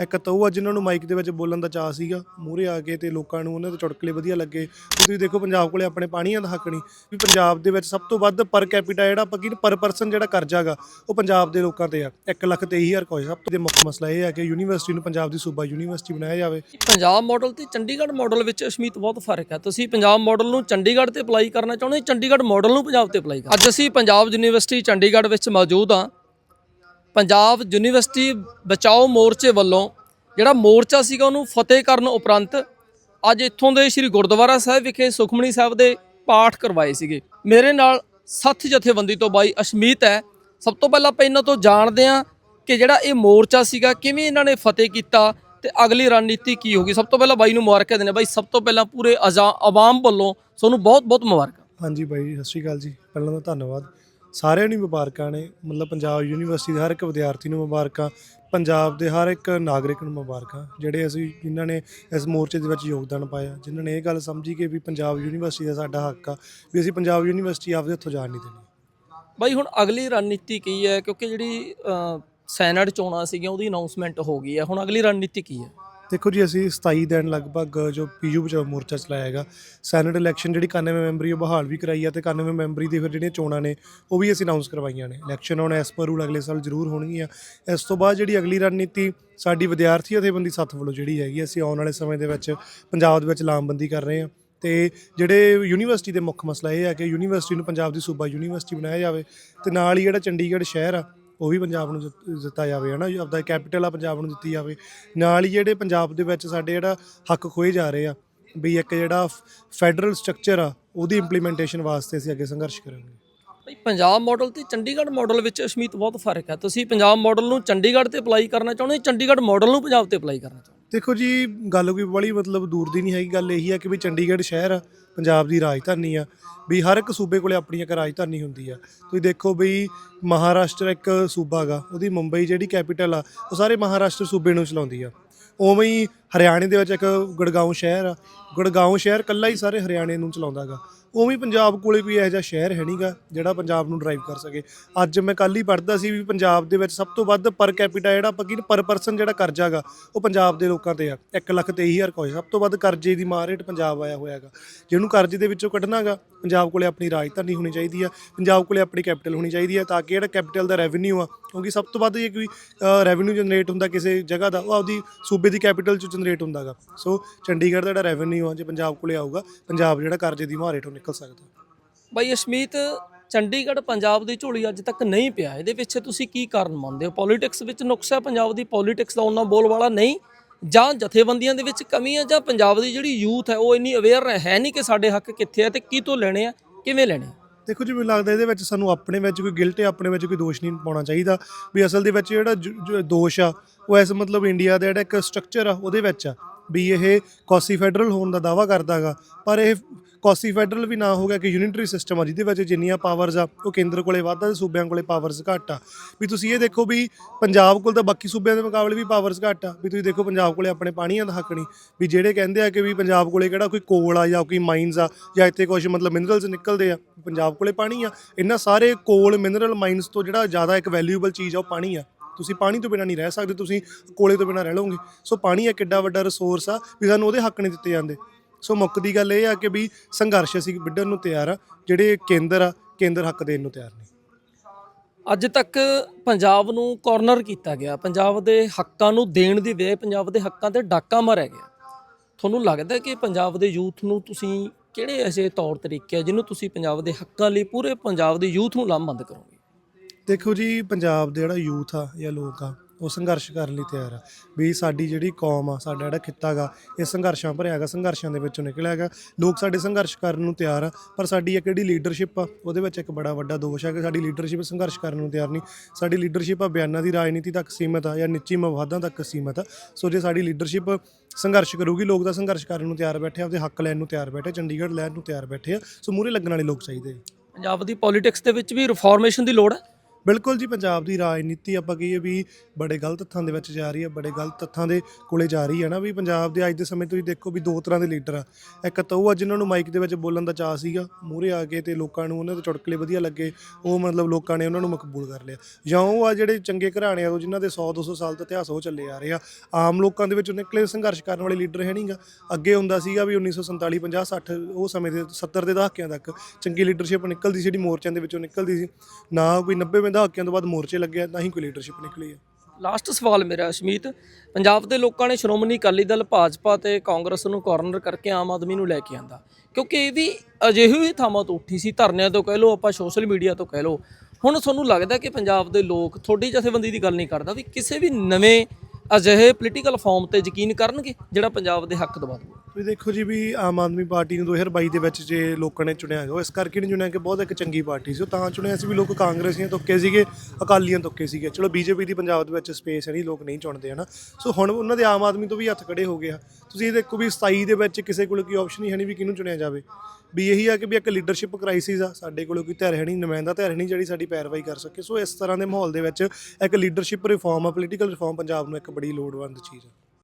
ਇੱਕ ਤਾਂ ਉਹ ਆ ਜਿਨ੍ਹਾਂ ਨੂੰ ਮਾਈਕ ਦੇ ਵਿੱਚ ਬੋਲਣ ਦਾ ਚਾਅ ਸੀਗਾ, ਮੂਹਰੇ ਆ ਕੇ ਤੇ ਲੋਕਾਂ ਨੂੰ ਉਹਨਾਂ ਦੇ ਚੁਟਕਲੇ ਵਧੀਆ ਲੱਗੇ। ਤੁਸੀਂ ਦੇਖੋ ਪੰਜਾਬ ਕੋਲੇ ਆਪਣੇ ਪਾਣੀਆਂ ਦਾ ਹੱਕ ਨਹੀਂ, ਵੀ ਪੰਜਾਬ ਦੇ ਵਿੱਚ ਸਭ ਤੋਂ ਵੱਧ ਪਰ ਕੈਪੀਟਾ ਜਿਹੜਾ ਆਪਾਂ ਕੀ ਪਰ ਪਰਸਨ ਜਿਹੜਾ ਕਰਜ਼ਾਗਾ ਉਹ ਪੰਜਾਬ ਦੇ ਲੋਕਾਂ ਤੇ ਆ। 1 ਲੱਖ 23000 ਕੋਈ, ਸਭ ਤੋਂ ਮੁੱਖ ਮਸਲਾ ਇਹ ਹੈ ਕਿ ਯੂਨੀਵਰਸਿਟੀ ਨੂੰ ਪੰਜਾਬ ਦੀ ਸੂਬਾ ਯੂਨੀਵਰਸਿਟੀ ਬਣਾਇਆ ਜਾਵੇ। ਪੰਜਾਬ ਮਾਡਲ ਤੇ ਚੰਡੀਗੜ੍ਹ ਮਾਡਲ ਵਿੱਚ ਅਸ਼ਮੀਤ ਬਹੁਤ ਫ਼ਰਕ ਹੈ। ਤੁਸੀਂ ਪੰਜਾਬ ਮਾਡਲ ਨੂੰ ਚੰਡੀਗੜ੍ਹ ਤੇ ਅਪਲਾਈ ਕਰਨਾ ਚਾਹੁੰਦੇ ਚੰਡੀਗੜ੍ਹ ਮਾਡਲ ਨੂੰ ਪੰਜਾਬ ਤੇ ਅਪਲਾਈ ਕਰਨਾ? ਅੱਜ ਅਸੀਂ ਪੰਜਾਬ ਯੂਨੀਵਰਸਿਟੀ ਚੰਡੀਗੜ੍ਹ ਵਿੱਚ ਮੌਜੂਦ ਹਾਂ। ਪੰਜਾਬ ਯੂਨੀਵਰਸਿਟੀ ਬਚਾਓ ਮੋਰਚੇ ਵੱਲੋਂ ਜਿਹੜਾ ਮੋਰਚਾ ਸੀਗਾ ਉਹਨੂੰ ਫਤਿਹ ਕਰਨ ਉਪਰੰਤ ਅੱਜ ਇੱਥੋਂ ਦੇ ਸ੍ਰੀ ਗੁਰਦੁਆਰਾ ਸਾਹਿਬ ਵਿਖੇ ਸੁਖਮਣੀ ਸਾਹਿਬ ਦੇ ਪਾਠ ਕਰਵਾਏ ਸੀਗੇ। ਮੇਰੇ ਨਾਲ ਸੱਥ ਜਥੇਬੰਦੀ ਤੋਂ ਬਾਈ ਅਸ਼ਮੀਤ ਹੈ। ਸਭ ਤੋਂ ਪਹਿਲਾਂ ਆਪਾਂ ਇਹਨਾਂ ਤੋਂ ਜਾਣਦੇ ਹਾਂ ਕਿ ਜਿਹੜਾ ਇਹ ਮੋਰਚਾ ਸੀਗਾ, ਕਿਵੇਂ ਇਹਨਾਂ ਨੇ ਫਤਿਹ ਕੀਤਾ ਤੇ ਅਗਲੀ ਰਣਨੀਤੀ ਕੀ ਹੋਗੀ ਸਭ ਤੋਂ ਪਹਿਲਾਂ ਬਾਈ ਨੂੰ ਮੁਬਾਰਕਾਂ ਦਿੰਦੇ ਬਾਈ, ਸਭ ਤੋਂ ਪਹਿਲਾਂ ਪੂਰੇ ਅਜ਼ਾ, ਆਵਾਮ ਵੱਲੋਂ ਤੁਹਾਨੂੰ ਬਹੁਤ ਬਹੁਤ ਮੁਬਾਰਕਾਂ। ਹਾਂਜੀ ਬਾਈ, ਸਤਿ ਸ਼੍ਰੀ ਅਕਾਲ ਜੀ। ਪਹਿਲਾਂ ਤਾਂ ਧੰਨਵਾਦ। ਸਾਰਿਆਂ ਨੂੰ ਮੁਬਾਰਕਾਂ ਨੇ। ਮਤਲਬ ਪੰਜਾਬ ਯੂਨੀਵਰਸਿਟੀ ਦੇ ਹਰ ਇੱਕ ਵਿਦਿਆਰਥੀ ਨੂੰ ਮੁਬਾਰਕਾਂ। ਪੰਜਾਬ ਦੇ ਹਰ ਇੱਕ ਨਾਗਰਿਕ ਨੂੰ ਮੁਬਾਰਕਾਂ ਜਿਹੜੇ ਅਸੀਂ ਜਿਨ੍ਹਾਂ ਨੇ ਇਸ ਮੋਰਚੇ ਦੇ ਵਿੱਚ ਯੋਗਦਾਨ ਪਾਇਆ ਜਿਨ੍ਹਾਂ ਨੇ ਇਹ ਗੱਲ ਸਮਝੀ ਕਿ ਵੀ ਪੰਜਾਬ ਯੂਨੀਵਰਸਿਟੀ ਦਾ ਸਾਡਾ ਹੱਕ ਆ ਵੀ ਅਸੀਂ ਪੰਜਾਬ ਯੂਨੀਵਰਸਿਟੀ ਆਪਦੇ ਹੱਥੋਂ ਜਾਣ ਨਹੀਂ ਦੇਣੀ। ਬਾਈ ਹੁਣ ਅਗਲੀ ਰਣਨੀਤੀ ਕੀ ਹੈ? ਕਿਉਂਕਿ ਜਿਹੜੀ ਅ, ਸੈਨੇਟ ਚੋਣਾਂ ਸੀਗੀਆਂ ਉਹਦੀ ਅਨਾਉਂਸਮੈਂਟ ਹੋ ਗਈ ਹੈ। ਹੁਣ ਅਗਲੀ ਰਣਨੀਤੀ ਕੀ ਹੈ? ਦੇਖੋ ਜੀ, ਅਸੀਂ 27 ਦਿਨ ਲਗਭਗ ਜੋ ਪੀਯੂ ਬਚਾਓ ਮੋਰਚਾ ਚਲਾਇਆ ਹੈਗਾ ਸੈਨੇਟ ਇਲੈਕਸ਼ਨ ਜਿਹੜੀ 91 ਮੈਂਬਰੀ ਉਹ ਬਹਾਲ ਵੀ ਕਰਾਈ ਆ ਤੇ 91 ਮੈਂਬਰੀ ਦੀ ਫਿਰ ਜਿਹੜੀਆਂ ਚੋਣਾਂ ਨੇ, ਉਹ ਵੀ ਅਸੀਂ ਅਨਾਉਂਸ ਕਰਵਾਈਆਂ ਨੇ। ਇਲੈਕਸ਼ਨ ਹੁਣ ਐਸ ਪਰ ਰੂਲ ਅਗਲੇ ਸਾਲ ਜ਼ਰੂਰ ਹੋਣਗੀਆਂ। ਇਸ ਤੋਂ ਬਾਅਦ ਜਿਹੜੀ ਅਗਲੀ ਰਣਨੀਤੀ ਸਾਡੀ ਵਿਦਿਆਰਥੀ ਜਥੇਬੰਦੀ ਸੱਤ ਵੱਲੋਂ ਜਿਹੜੀ ਹੈਗੀ ਅਸੀਂ ਆਉਣ ਵਾਲੇ ਸਮੇਂ ਦੇ ਵਿੱਚ ਪੰਜਾਬ ਦੇ ਵਿੱਚ ਲਾਮਬੰਦੀ ਕਰ ਰਹੇ ਹਾਂ ਤੇ ਜਿਹੜੇ ਯੂਨੀਵਰਸਿਟੀ ਦੇ ਮੁੱਖ ਮਸਲਾ ਇਹ ਆ ਕਿ ਯੂਨੀਵਰਸਿਟੀ ਨੂੰ ਪੰਜਾਬ ਦੀ ਸੂਬਾ ਯੂਨੀਵਰਸਿਟੀ ਬਣਾਇਆ ਜਾਵੇ ਤੇ ਨਾਲ ਹੀ ਜਿਹੜਾ ਚੰਡੀਗੜ੍ਹ ਸ਼ਹਿਰ ਆ ਉਹ ਵੀ ਪੰਜਾਬ ਨੂੰ ਦਿੱਤ- ਦਿੱਤਾ ਜਾਵੇ, ਹਨਾ, ਆਪਦਾ ਕੈਪੀਟਲ ਆ ਪੰਜਾਬ ਨੂੰ ਦਿੱਤੀ ਜਾਵੇ। ਨਾਲ ਹੀ ਜਿਹੜੇ ਪੰਜਾਬ ਦੇ ਵਿੱਚ ਸਾਡੇ ਜਿਹੜਾ ਹੱਕ ਖੋਏ ਜਾ ਰਹੇ ਆ, ਵੀ ਇੱਕ ਜਿਹੜਾ ਫੈਡਰਲ ਸਟਰਕਚਰ ਆ, ਉਹਦੀ ਇੰਪਲੀਮੈਂਟੇਸ਼ਨ ਵਾਸਤੇ ਅਸੀਂ ਅੱਗੇ ਸੰਘਰਸ਼ ਕਰਾਂਗੇ। ਬਈ ਪੰਜਾਬ ਮਾਡਲ ਤੇ ਚੰਡੀਗੜ੍ਹ ਮਾਡਲ ਵਿੱਚ ਅਸ਼ਮੀਤ, ਬਹੁਤ ਫ਼ਰਕ ਹੈ। ਤੁਸੀਂ ਪੰਜਾਬ ਮਾਡਲ ਨੂੰ ਚੰਡੀਗੜ੍ਹ ਤੇ ਅਪਲਾਈ ਕਰਨਾ ਚਾਹੁੰਦੇ ਹੋ ਚੰਡੀਗੜ੍ਹ ਮਾਡਲ ਨੂੰ ਪੰਜਾਬ ਤੇ ਅਪਲਾਈ ਕਰਨਾ ਚਾਹੁੰਦੇ ਦੇਖੋ ਜੀ, ਗੱਲ ਕੋਈ ਬੜੀ ਮਤਲਬ ਦੂਰ ਦੀ ਨਹੀਂ ਹੈਗੀ। ਗੱਲ ਇਹੀ ਹੈ ਕਿ ਵੀ ਚੰਡੀਗੜ੍ਹ ਸ਼ਹਿਰ ਆ, ਪੰਜਾਬ ਦੀ ਰਾਜਧਾਨੀ ਆ, ਵੀ ਹਰ ਇੱਕ ਸੂਬੇ ਕੋਲੇ ਆਪਣੀ ਇੱਕ ਰਾਜਧਾਨੀ ਹੁੰਦੀ ਆ। ਤੁਸੀਂ ਦੇਖੋ ਵੀ ਮਹਾਰਾਸ਼ਟਰ ਇੱਕ ਸੂਬਾ ਗਾ, ਉਹਦੀ ਮੁੰਬਈ ਜਿਹੜੀ ਕੈਪੀਟਲ ਆ, ਉਹ ਸਾਰੇ ਮਹਾਰਾਸ਼ਟਰ ਸੂਬੇ ਨੂੰ ਚਲਾਉਂਦੀ ਆ। ਉਵੇਂ ਹੀ ਹਰਿਆਣੇ ਦੇ ਵਿੱਚ ਇੱਕ ਗੁੜਗਾਉਂ ਸ਼ਹਿਰ ਆ, ਗੁੜਗਾਉਂ ਸ਼ਹਿਰ ਕੱਲਾ ਹੀ ਸਾਰੇ ਹਰਿਆਣੇ ਨੂੰ ਚਲਾਉਂਦਾਗਾ ਉਵੇਂ ਹੀ ਪੰਜਾਬ ਕੋਲੇ ਕੋਈ ਇਹੋ ਜਿਹਾ ਸ਼ਹਿਰ ਹੈ ਨਹੀਂਗਾ ਜਿਹੜਾ ਪੰਜਾਬ ਨੂੰ ਡਰਾਈਵ ਕਰ ਸਕੇ। ਅੱਜ ਮੈਂ ਕੱਲ ਹੀ ਪੜ੍ਹਦਾ ਸੀ ਵੀ ਪੰਜਾਬ ਦੇ ਵਿੱਚ ਸਭ ਤੋਂ ਵੱਧ ਪਰ ਕੈਪੀਟਾ ਜਿਹੜਾ ਆਪਾਂ ਕੀ ਪਰ ਪਰਸਨ ਜਿਹੜਾ ਕਰਜ਼ਾਗਾ ਉਹ ਪੰਜਾਬ ਦੇ ਲੋਕਾਂ ਤੇ ਆ। 1 ਲੱਖ 23000 ਕੋਈ ਸਭ ਤੋਂ ਵੱਧ ਕਰਜ਼ੇ ਦੀ ਮਾਰ ਹੇਠ ਪੰਜਾਬ ਆਇਆ ਹੋਇਆਗਾ ਜਿਹਨੂੰ ਕਰਜ਼ੇ ਦੇ ਵਿੱਚੋਂ ਕੱਢਣਾਗਾ ਪੰਜਾਬ ਕੋਲੇ ਆਪਣੀ ਰਾਜਧਾਨੀ ਹੋਣੀ ਚਾਹੀਦੀ ਆ, ਪੰਜਾਬ ਕੋਲੇ ਆਪਣੀ ਕੈਪੀਟਲ ਹੋਣੀ ਚਾਹੀਦੀ ਆ ਤਾਂ ਕਿ ਜਿਹੜਾ ਕੈਪੀਟਲ ਦਾ ਰੈਵਨਿਊ ਆ, ਕਿਉਂਕਿ ਸਭ ਤੋਂ ਵੱਧ ਜੇ ਕੋਈ ਰੈਵਨਿਊ ਜਨਰੇਟ ਹੁੰਦਾ ਕਿਸੇ ਜਗ੍ਹਾ ਦਾ, ਉਹ ਆਪਦੀ ਸੂਬੇ ਦੀ ਕੈਪੀਟਲ ਚ ਜਨਰੇਟ ਹੁੰਦਾਗਾ ਸੋ ਚੰਡੀਗੜ੍ਹ ਦਾ ਜਿਹੜਾ ਰੈਵਨਿਊ ਆ, ਜੇ ਪੰਜਾਬ ਕੋਲੇ ਆਊਗਾ, ਪੰਜਾਬ ਜਿਹੜਾ ਕਰਜ਼ੇ ਦੀ ਮਾਰ ਹੇਠੋਂ ਨਿਕਲ ਸਕਦਾ। ਬਾਈ ਅਸ਼ਮੀਤ ਚੰਡੀਗੜ੍ਹ ਪੰਜਾਬ ਦੀ ਝੋਲੀ ਅੱਜ ਤੱਕ ਨਹੀਂ ਪਿਆ। ਇਹਦੇ ਪਿੱਛੇ ਤੁਸੀਂ ਕੀ ਕਾਰਨ ਮੰਨਦੇ ਹੋ? ਪੋਲਿਟਿਕਸ ਵਿੱਚ ਨੁਕਸ ਹੈ ਪੰਜਾਬ ਦੀ। ਪੋਲਿਟਿਕਸ ਦਾ ਉਹਨਾਂ ਬੋਲਵਾਲਾ ਨਹੀਂ। ਜਾਂ ਜਥੇਬੰਦੀਆਂ ਦੇ ਵਿੱਚ ਕਮੀ ਹੈ ਜਾਂ ਪੰਜਾਬ ਦੀ ਜਿਹੜੀ ਯੂਥ ਹੈ ਉਹ ਇੰਨੀ ਅਵੇਅਰ ਹੈ ਨਹੀਂ ਕਿ ਸਾਡੇ ਹੱਕ ਕਿੱਥੇ ਆ ਤੇ ਕੀ ਤੋਂ ਲੈਣੇ ਆ ਕਿਵੇਂ ਲੈਣੇ ਆ? ਦੇਖੋ ਜੀ ਮੈਨੂੰ ਲੱਗਦਾ ਇਹਦੇ ਵਿੱਚ ਸਾਨੂੰ ਆਪਣੇ ਵਿੱਚ ਕੋਈ ਗਿਲਟ ਹੈ ਆਪਣੇ ਵਿੱਚ ਕੋਈ ਦੋਸ਼ ਨਹੀਂ ਪਾਉਣਾ ਚਾਹੀਦਾ। ਵੀ ਅਸਲ ਦੇ ਵਿੱਚ ਜਿਹੜਾ ਜ- ਜ- ਦੋਸ਼ ਆ ਉਹ ਐਸ ਮਤਲਬ ਇੰਡੀਆ ਦਾ ਜਿਹੜਾ ਇੱਕ ਸਟਰਕਚਰ ਆ ਉਹਦੇ ਵਿੱਚ ਆ। ਵੀ ਇਹ ਕੌਸੀ ਫੈਡਰਲ ਹੋਣ ਦਾ ਦਾਵਾ ਕਰਦਾਗਾ। ਪਰ ਇਹ ਕੌਸੀ ਫੈਡਰਲ ਵੀ ਨਾ ਹੋ ਗਿਆ ਕਿ ਯੂਨਿਟਰੀ ਸਿਸਟਮ ਆ, ਜਿਹਦੇ ਵਿੱਚ ਜਿੰਨੀਆਂ ਪਾਵਰਸ ਆ, ਉਹ ਕੇਂਦਰ ਕੋਲੇ ਵੱਧ ਆ ਤੇ ਸੂਬਿਆਂ ਕੋਲੇ ਪਾਵਰਸ ਘੱਟ ਆ। ਵੀ ਤੁਸੀਂ ਇਹ ਦੇਖੋ ਵੀ ਪੰਜਾਬ ਕੋਲ ਤਾਂ ਬਾਕੀ ਸੂਬਿਆਂ ਦੇ ਮੁਕਾਬਲੇ ਵੀ ਪਾਵਰਸ ਘੱਟ ਆ। ਵੀ ਤੁਸੀਂ ਦੇਖੋ ਪੰਜਾਬ ਕੋਲੇ ਆਪਣੇ ਪਾਣੀਆਂ ਦਾ ਹੱਕ ਨਹੀਂ। ਵੀ ਜਿਹੜੇ ਕਹਿੰਦੇ ਆ ਕਿ ਵੀ ਪੰਜਾਬ ਕੋਲੇ ਕਿਹੜਾ ਕੋਈ ਕੋਲ ਆ ਜਾਂ ਕੋਈ ਮਾਈਨਸ ਆ ਜਾਂ ਇੱਥੇ ਕੁਝ ਮਤਲਬ ਮਿਨਰਲਸ ਨਿਕਲਦੇ ਆ, ਪੰਜਾਬ ਕੋਲੇ ਪਾਣੀ ਆ। ਇਹਨਾਂ ਸਾਰੇ ਕੋਲ ਮਿਨਰਲ ਮਾਈਨਸ ਤੋਂ ਜਿਹੜਾ ਜ਼ਿਆਦਾ ਇੱਕ ਵੈਲਿਊਏਬਲ ਚੀਜ਼ ਆ, ਉਹ ਪਾਣੀ ਆ। ਤੁਸੀਂ ਪਾਣੀ ਤੋਂ ਬਿਨਾਂ ਨਹੀਂ ਰਹਿ ਸਕਦੇ, ਤੁਸੀਂ ਕੋਲੇ ਤੋਂ ਬਿਨਾਂ ਰਹਿ ਲਓਗੇ। ਸੋ ਪਾਣੀ ਇੱਕ ਕਿੱਡਾ ਵੱਡਾ ਰਿਸੋਰਸ ਆ ਵੀ ਸਾਨੂੰ ਉਹਦੇ ਹੱਕ ਨਹੀਂ ਦਿੱਤੇ ਜਾਂਦੇ। ਸੋ ਮੁੱਖ ਦੀ ਗੱਲ ਇਹ ਆ ਕਿ ਵੀ ਸੰਘਰਸ਼ ਅਸੀਂ ਵਿੱਢਣ ਨੂੰ ਤਿਆਰ ਆ, ਜਿਹੜੇ ਕੇਂਦਰ ਆ, ਕੇਂਦਰ ਹੱਕ ਦੇਣ ਨੂੰ ਤਿਆਰ ਨਹੀਂ ਅੱਜ ਤੱਕ ਪੰਜਾਬ ਨੂੰ ਕਾਰਨਰ ਕੀਤਾ ਗਿਆ। ਪੰਜਾਬ ਦੇ ਹੱਕਾਂ ਨੂੰ ਦੇਣ ਦੀ ਵੇ ਪੰਜਾਬ ਦੇ ਹੱਕਾਂ ਤੇ ਡਾਕਾ ਮਾਰਿਆ ਗਿਆ। ਤੁਹਾਨੂੰ ਲੱਗਦਾ ਕਿ ਪੰਜਾਬ ਦੇ ਯੂਥ ਨੂੰ ਤੁਸੀਂ ਕਿਹੜੇ ਐਸੇ ਤੌਰ ਤਰੀਕੇ ਆ, ਜਿਹਨੂੰ ਤੁਸੀਂ ਪੰਜਾਬ ਦੇ ਹੱਕਾਂ ਲਈ ਪੂਰੇ ਪੰਜਾਬ ਦੇ ਯੂਥ ਨੂੰ ਲਾਮਬੰਦ ਕਰੋਗੇ? ਦੇਖੋ ਜੀ, ਪੰਜਾਬ ਦੇ ਜਿਹੜਾ ਯੂਥ ਆ ਜਾਂ ਲੋਕ ਆ, ਉਹ ਸੰਘਰਸ਼ ਕਰਨ ਲਈ ਤਿਆਰ ਆ। ਵੀ ਸਾਡੀ ਜਿਹੜੀ ਕੌਮ ਆ, ਸਾਡਾ ਜਿਹੜਾ ਖਿੱਤਾ ਗਾ, ਇਹ ਸੰਘਰਸ਼ਾਂ ਭਰਿਆ ਹੈਗਾ ਸੰਘਰਸ਼ਾਂ ਦੇ ਵਿੱਚੋਂ ਨਿਕਲਿਆ ਹੈਗਾ ਲੋਕ ਸਾਡੇ ਸੰਘਰਸ਼ ਕਰਨ ਨੂੰ ਤਿਆਰ ਆ, ਪਰ ਸਾਡੀ ਇੱਕ ਜਿਹੜੀ ਲੀਡਰਸ਼ਿਪ ਆ, ਉਹਦੇ ਵਿੱਚ ਇੱਕ ਬੜਾ ਵੱਡਾ ਦੋਸ਼ ਆ ਕਿ ਸਾਡੀ ਲੀਡਰਸ਼ਿਪ ਸੰਘਰਸ਼ ਕਰਨ ਨੂੰ ਤਿਆਰ ਨਹੀਂ। ਸਾਡੀ ਲੀਡਰਸ਼ਿਪ ਆ ਬਿਆਨਾਂ ਦੀ ਰਾਜਨੀਤੀ ਤੱਕ ਸੀਮਤ ਆ ਜਾਂ ਨਿੱਜੀ ਮਵਾਦਾਂ ਤੱਕ ਸੀਮਤ ਆ। ਸੋ ਜੇ ਸਾਡੀ ਲੀਡਰਸ਼ਿਪ ਸੰਘਰਸ਼ ਕਰੂਗੀ, ਲੋਕ ਤਾਂ ਸੰਘਰਸ਼ ਕਰਨ ਨੂੰ ਤਿਆਰ ਬੈਠੇ ਆ, ਆਪਦੇ ਹੱਕ ਲੈਣ ਨੂੰ ਤਿਆਰ ਬੈਠੇ ਚੰਡੀਗੜ੍ਹ ਲੈਣ ਨੂੰ ਤਿਆਰ ਬੈਠੇ ਆ। ਸੋ ਮੂਹਰੇ ਲੱਗਣ ਵਾਲੇ ਲੋਕ ਚਾਹੀਦੇ ਆ। ਪੰਜਾਬ ਦੀ ਪੋਲਿਟਿਕਸ ਦੇ ਵਿੱਚ ਵੀ ਰਿਫਾਰਮੇਸ਼ਨ ਦੀ ਲੋੜ ਹੈ? ਬਿਲਕੁਲ ਜੀ, ਪੰਜਾਬ ਦੀ ਰਾਜਨੀਤੀ ਆਪਾਂ ਕਹੀਏ ਵੀ ਬੜੇ ਗਲਤ ਤੱਥਾਂ ਦੇ ਵਿੱਚ ਜਾ ਰਹੀ ਹੈ, ਬੜੇ ਗਲਤ ਤੱਥਾਂ ਦੇ ਕੋਲੇ ਜਾ ਰਹੀ ਹੈ ਨਾ ਵੀ ਪੰਜਾਬ ਦੇ ਅੱਜ ਦੇ ਸਮੇਂ ਤੁਸੀਂ ਦੇਖੋ ਵੀ ਦੋ ਤਰ੍ਹਾਂ ਦੇ ਲੀਡਰ ਆ। ਇੱਕ ਤਾਂ ਉਹ ਆ ਜਿਨ੍ਹਾਂ ਨੂੰ ਮਾਈਕ ਦੇ ਵਿੱਚ ਬੋਲਣ ਦਾ ਚਾਅ ਸੀਗਾ, ਮੂਹਰੇ ਆ ਕੇ ਤੇ ਲੋਕਾਂ ਨੂੰ ਉਹਨਾਂ ਦੇ ਚੁਟਕਲੇ ਵਧੀਆ ਲੱਗੇ, ਉਹ ਮਤਲਬ ਲੋਕਾਂ ਨੇ ਉਹਨਾਂ ਨੂੰ ਮਕਬੂਲ ਕਰ ਲਿਆ। ਜਾਂ ਉਹ ਆ ਜਿਹੜੇ ਚੰਗੇ ਘਰਾਣਿਆਂ ਤੋਂ ਜਿਨ੍ਹਾਂ ਦੇ 100 200 ਸਾਲ ਤੋਂ ਇਤਿਹਾਸ ਉਹ ਚੱਲੇ ਆ ਰਹੇ ਆ। ਆਮ ਲੋਕਾਂ ਦੇ ਵਿੱਚੋਂ ਨਿਕਲੇ, ਸੰਘਰਸ਼ ਕਰਨ ਵਾਲੇ ਲੀਡਰ ਹੈ ਨਹੀਂਗਾ। ਅੱਗੇ ਹੁੰਦਾ ਸੀਗਾ ਵੀ 1947 50 60 ਉਹ ਸਮੇਂ ਦੇ 70 ਦੇ ਦਹਾਕਿਆਂ ਤੱਕ ਚੰਗੀ ਲੀਡਰਸ਼ਿਪ ਨਿਕਲਦੀ ਸੀ, ਜਿਹੜੀ ਮੋਰਚਿਆਂ ਦੇ ਵਿੱਚੋਂ ਨਿਕਲਦੀ ਸੀ। ਨਾ ਕੋਈ 90 ਦੇ ਦਹਾਕਿਆਂ ਤੋਂ ਬਾਅਦ ਮੋਰਚੇ ਲੱਗੇ ਆ, ਨਾ ਹੀ ਕੋਈ ਲੀਡਰਸ਼ਿਪ ਨਿਕਲੀ ਹੈ ਲਾਸਟ ਸਵਾਲ ਮੇਰਾ ਅਸ਼ਮੀਤ ਪੰਜਾਬ ਦੇ ਲੋਕਾਂ ਨੇ ਸ਼੍ਰੋਮਣੀ ਅਕਾਲੀ ਦਲ ਭਾਜਪਾ ਤੇ ਕਾਂਗਰਸ ਨੂੰ ਕਾਰਨਰ ਕਰਕੇ ਆਮ ਆਦਮੀ ਨੂੰ ਲੈ ਕੇ ਆਂਦਾ। ਕਿਉਂਕਿ ਇਹ ਵੀ ਅਜਿਹੀ ਹੀ ਥਾਵਾਂ ਤੋਂ ਉੱਠੀ ਸੀ ਧਰਨਿਆਂ ਤੋਂ ਕਹਿ ਲਓ ਆਪਾਂ ਸੋਸ਼ਲ ਮੀਡੀਆ ਤੋਂ ਕਹਿ ਲਓ। ਹੁਣ ਤੁਹਾਨੂੰ ਲੱਗਦਾ ਕਿ ਪੰਜਾਬ ਦੇ ਲੋਕ ਤੁਹਾਡੀ ਜਥੇਬੰਦੀ ਦੀ ਗੱਲ ਨਹੀਂ ਕਰਦਾ ਵੀ ਕਿਸੇ ਵੀ ਨਵੇਂ ਅਜਿਹੇ ਪੋਲੀਟੀਕਲ ਫਾਰਮ ਤੇ ਯਕੀਨ ਕਰਨਗੇ ਜਿਹੜਾ ਪੰਜਾਬ ਦੇ ਹੱਕ ਦਵਾ ਦੂ ਵੀ ਦੇਖੋ ਜੀ ਵੀ ਆਮ ਆਦਮੀ ਪਾਰਟੀ ਨੂੰ 2022 ਦੇ ਵਿੱਚ ਜੇ ਲੋਕਾਂ ਨੇ ਚੁਣਿਆ ਹੈਗਾ, ਉਹ ਇਸ ਕਰਕੇ ਨਹੀਂ ਚੁਣਿਆ ਕਿ ਬਹੁਤ ਇੱਕ ਚੰਗੀ ਪਾਰਟੀ ਸੀ। ਉਹ ਤਾਂ ਚੁਣਿਆ ਸੀ ਵੀ ਲੋਕ ਕਾਂਗਰਸੀਆਂ ਤੁੱਕੇ ਸੀਗੇ, ਅਕਾਲੀਆਂ ਤੁੱਕੇ ਸੀਗੇ। ਚਲੋ ਬੀਜੇਪੀ ਦੀ ਪੰਜਾਬ ਦੇ ਵਿੱਚ ਸਪੇਸ ਹੈ ਨਹੀਂ, ਲੋਕ ਨਹੀਂ ਚੁਣਦੇ ਹਨਾ। ਸੋ ਹੁਣ ਉਹਨਾਂ ਦੇ ਆਮ ਆਦਮੀ ਤੋਂ ਵੀ ਹੱਥ ਖੜੇ ਹੋ ਗਏ ਆ। ਤੁਸੀਂ ਇਹ ਦੇਖੋ ਵੀ 27 ਦੇ ਵਿੱਚ ਕਿਸੇ ਕੋਲ ਕੋਈ ਆਪਸ਼ਨ ਹੀ ਹੈ ਨਹੀਂ ਵੀ ਕਿਹਨੂੰ ਚੁਣਿਆ ਜਾਵੇ। ਵੀ ਇਹੀ ਆ ਕਿ ਵੀ ਇੱਕ ਲੀਡਰਸ਼ਿਪ ਕ੍ਰਾਈਸਿਸ ਆ, ਸਾਡੇ ਕੋਲ ਕੋਈ ਧਿਰ ਹੈ ਨਹੀਂ, ਨੁਮਾਇੰਦਾ ਧਿਰ ਨਹੀਂ ਜਿਹੜੀ ਸਾਡੀ ਪੈਰਵਾਈ ਕਰ ਸਕੇ। ਸੋ ਇਸ ਤਰ੍ਹਾਂ ਦੇ ਮਾਹੌਲ ਦੇ ਵਿੱਚ ਇੱਕ ਲੀਡਰਸ਼ਿਪ ਰਿਫਾਰਮ ਆ ਪੋਲੀਟੀਕਲ ਰਿਫਾਰਮ ਪੰਜਾਬ ਨੂੰ ਇੱਕ ਬੜੀ ਲੋੜਵੰਦ ਚੀਜ਼ ਹੈ